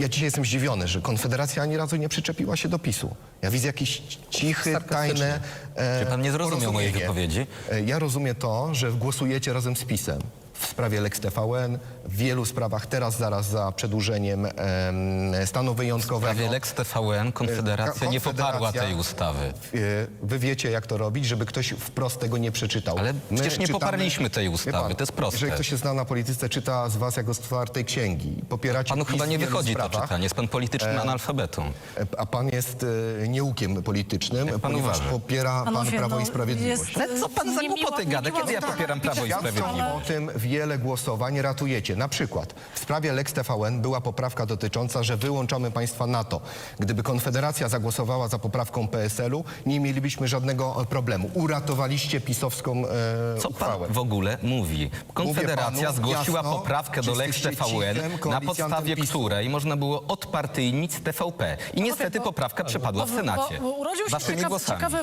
Ja dzisiaj jestem zdziwiony, że Konfederacja ani razu nie przyczepiła się do PiSu. Ja widzę jakieś cichy, tajne e, Czy pan nie zrozumiał mojej porozumienie. wypowiedzi? E, Ja rozumiem to, że głosujecie razem z PiSem w sprawie Lex TVN, w wielu sprawach teraz zaraz za przedłużeniem em, stanu wyjątkowego. Prawie Lex TVN Konfederacja nie poparła Konfederacja- tej ustawy. E, Wy wiecie, jak to robić, żeby ktoś wprost tego nie przeczytał. Ale przecież nie poparliśmy tej ustawy, to jest proste. Jeżeli ktoś się zna na polityce, czyta z was jako z czwartej księgi. Popieracie Panu chyba w nie wychodzi to sprawach. czytanie, jest pan politycznym analfabetą. A pan jest e, nieukiem politycznym, pan ponieważ uważa? popiera pan Panowie, Prawo no, i Sprawiedliwość. jest- Ale co pan za głupoty gada? Kiedy ja popieram Prawo i Ja Sprawiedliwość? o tym wiele głosowań ratujecie. Na przykład w sprawie Lex TVN była poprawka dotycząca, że wyłączamy państwa NATO. Gdyby Konfederacja zagłosowała za poprawką PSL-u, nie mielibyśmy żadnego e, problemu. Uratowaliście pisowską e, Co uchwałę. pan w ogóle mówi? Konfederacja panu zgłosiła jasno, poprawkę do czy Lex jesteście TVN, cichym na koalicjantem podstawie PiSu? której można było odpartyjnić TVP. I niestety poprawka przepadła w Senacie. bo urodził się Waszymi ciekawy- głosami. ciekawy